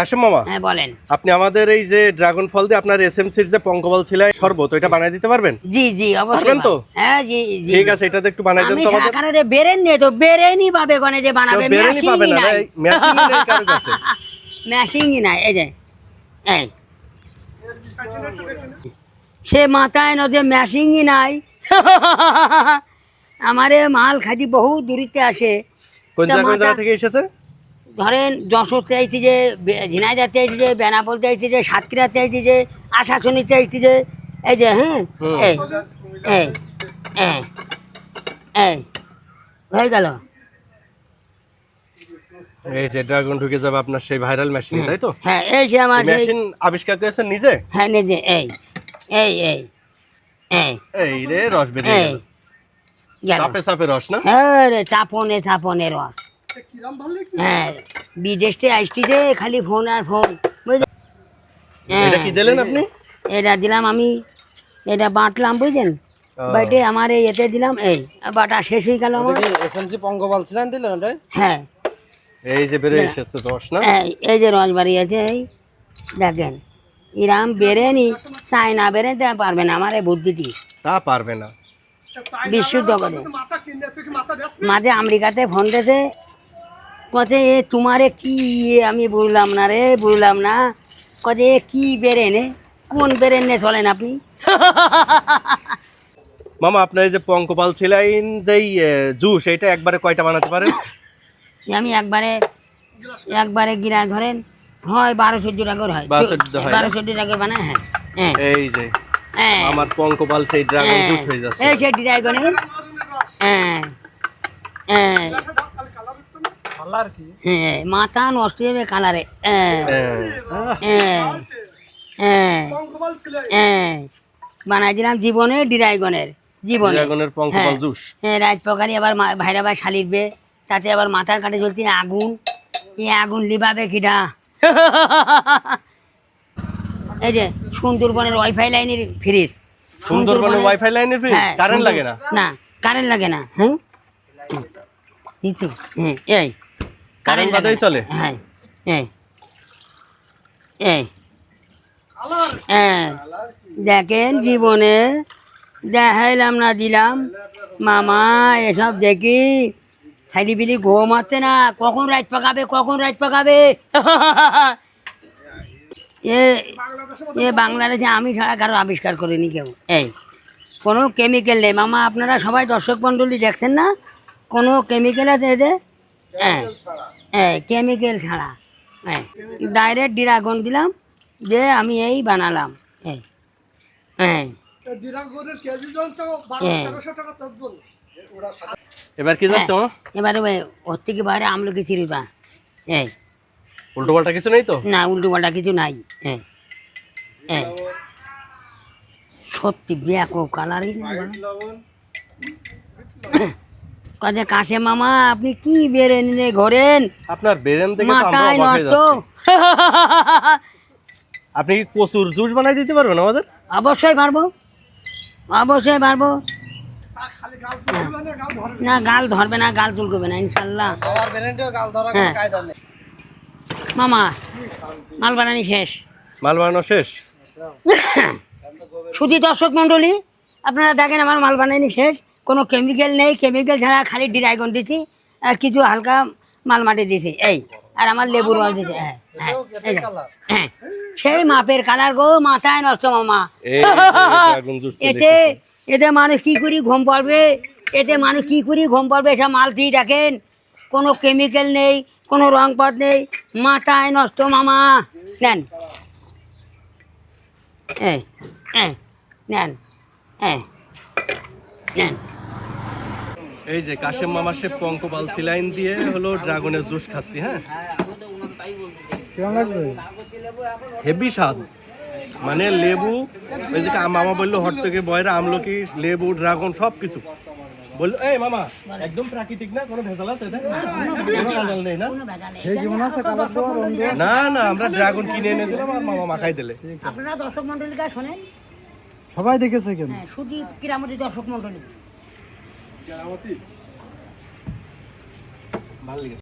কাশেম মামা। হ্যাঁ বলেন। আপনি আমাদের এই যে ড্রাগন ফল দিয়ে আপনার এসএমসির যে পঙ্কবল ছিল শরবত ওইটা বানাই দিতে পারবেন? জি জি অবশ্যই পারবেন তো? হ্যাঁ জি জি। ঠিক আছে এটাতে একটু বানাই দেন তো আমাদের সারাখানে বেরেন নেই তো বেরেনই পাবে যে বানাবে বেরেনি পাবে না মেশিন নেই কাছে। মেশিনই নাই এই যে এই। সে মাথায় নদে মেশিনই নাই। আমারে মাল খাদি বহু দূরিতে আসে। কোন জায়গা থেকে এসেছে? ধরেন যশোরতে আইছি যে ঝিনাইদাতে আইছি যে বেনাপোলতে সাতক্ষীরাতে আইছি যে আশাশুনিতে আইছি যে এই যে হ্যাঁ? এই এই এই এই হয়ে গেল। এই যে ড্রাগন ঢুকে যাবে আপনার সেই ভাইরাল মেশিন তাই তো? হ্যাঁ এই যে আমার মেশিন আবিষ্কার করেছেন নিজে? হ্যাঁ নিজে এই এই এই এই। এই রে রস বেরিয়ে গেল। গেল। চাপে চাপে রস না? হ্যাঁ রে চাপনে চাপনে রস। হ্যাঁ বিদেশ থেকে আসছি যে খালি ফোন আর ফোন বুঝলেন এটা কি দিলেন আপনি? এটা দিলাম আমি এটা বাঁটলাম বুঝলেন। বাটে আমার এই এতে দিলাম এই বাটা শেষ হয়ে গেল আমার। এসএমসি পঙ্গপাল ছিলেন দিলেন ওটাই? হ্যাঁ। এই যে বেরিয়ে এসেছে রস না? এই এই যে রস বাড়িয়েছে এই দেখেন ইরাম বেরেনি চাই না বেরে দেওয়া পারবে না আমার এই বুদ্ধিটি। তা পারবে না। বিশুদ্ধ করে। মাঝে আমেরিকাতে ফোন দিয়েছে কতে এ তোমারে কি আমি বুঝলাম না রে বুঝলাম না। কতে এ কি বেরেনে কোন বেরেনে চলেন আপনি? মামা আপনার এই যে পঙ্কপাল ছিলেন যেই জুস এটা একবারে কয়টা বানাতে পারেন? আমি একবারে একবারে গিরা ধরেন হয় বারো চোদ্দ টাকার হয়। 12 চোদ্দ না? বারো চোদ্দ টাকার বানায় হ্যাঁ হ্যাঁ। এই যে হ্যাঁ। আমার পঙ্কপাল সেই ড্রাগন হ্যাঁ, জুস হয়ে যাচ্ছে। এই সে ড্রাগনের হ্যাঁ হ্যাঁ। হ্যাঁ মাথা নষ্ট হয়ে যাবে কালারে হ্যাঁ হ্যাঁ, হ্যাঁ হ্যাঁ হ্যাঁ জীবনে ড্রাগনের জীবনে। ড্রাগনের হ্যাঁ। জুস। রাজপকারি আবার ভাইরা ভাই শালিরবে তাতে আবার মাথার কাটে জ্বলতে আগুন। এই আগুন লিবাবে কিডা। এই যে সুন্দরবনের ওয়াইফাই লাইনের ফ্রিজ। সুন্দরবনের ওয়াইফাই লাইনের ফ্রি হ্যাঁ, কারেন্ট লাগে না? না কারেন্ট লাগে না হ্যাঁ? হ্যাঁ এই। কারেন্ট বাদেই চলে। হ্যাঁ এই এই হ্যাঁ দেখেন জীবনে দেখাইলাম না দিলাম। মামা এসব দেখি খালি বিলি ঘুম মারতে না। কখন রাত পাকাবে কখন রাত পাকাবে? এ এ বাংলাদেশে আমি ছাড়া কারও আবিষ্কার করিনি কেউ। এই কোনো কেমিক্যাল নেই। মামা আপনারা সবাই দর্শক মণ্ডলী দেখছেন না? কোনো কেমিক্যাল আছে এতে হ্যাঁ হ্যাঁ কেমিক্যাল ছাড়া। হ্যাঁ ডাইরেক্ট ড্রাগন দিলাম যে আমি এই বানালাম। এই হ্যাঁ হ্যাঁ এবার কি যাচ্ছে? এবারে ওর থেকে বাইরে আমলকি উল্টো পাল্টা কিছু নেই তো? না উল্টো পাল্টা কিছু নাই। হ্যাঁ হ্যাঁ সত্যি ব্যাকো কালারই না কাজে কাশে মামা আপনি কি বেড়ে নিয়ে ঘোরেন? আপনার বেরেন থেকে মাথায় নষ্ট। আপনি কি কচুর জুস বানাই দিতে পারবেন আমাদের? অবশ্যই পারব। অবশ্যই পারব। না গাল ধরবে না গাল চুলকবে না ইনশাল্লাহ। আমার ব্যারেন্টেও গাল ধরা হ্যাঁ। মামা মাল বানানি শেষ। মাল বানানো শেষ? শুধু দর্শক মণ্ডলী আপনারা দেখেন আমার মাল বানানি শেষ। কোনো কেমিক্যাল নেই কেমিক্যাল ছাড়া খালি ড্রাইগন দিছি আর কিছু হালকা মাল মাটি দিছি এই আর আমার লেবুর রস দিছে হ্যাঁ হ্যাঁ হ্যাঁ সেই মাপের কালার গো মাথায় নষ্ট মামা। এতে এতে মানুষ কি করি ঘুম পারবে এতে মানুষ কি করি ঘুম পারবে এসব মাল ঠিক দেখেন কোনো কেমিক্যাল নেই কোনো রং পথ নেই মাথায় নষ্ট মামা। নেন। নেন এই নেন। এই যে কাশেম মামা সে পঙ্কপাল সিলাইন দিয়ে হলো ড্রাগনের জুস খাচ্ছি হ্যাঁ? কেমন লাগছে হেভি স্বাদ। মানে লেবু ওই যে মামা বলল হট থেকে বয়রা আমলকি লেবু ড্রাগন সব কিছু বলল এই মামা একদম প্রাকৃতিক না? কোনো ভেজাল আছে কোনো ভেজাল নেই না? না না আমরা ড্রাগন কিনে এনে দিলাম আর মামা মাখাই দিলে। আপনারা দর্শক শোনেন? সবাই দেখেছে কেন হ্যাঁ শুধু কিরামতি দর্শক মন্ডলী ভালো লেগেছে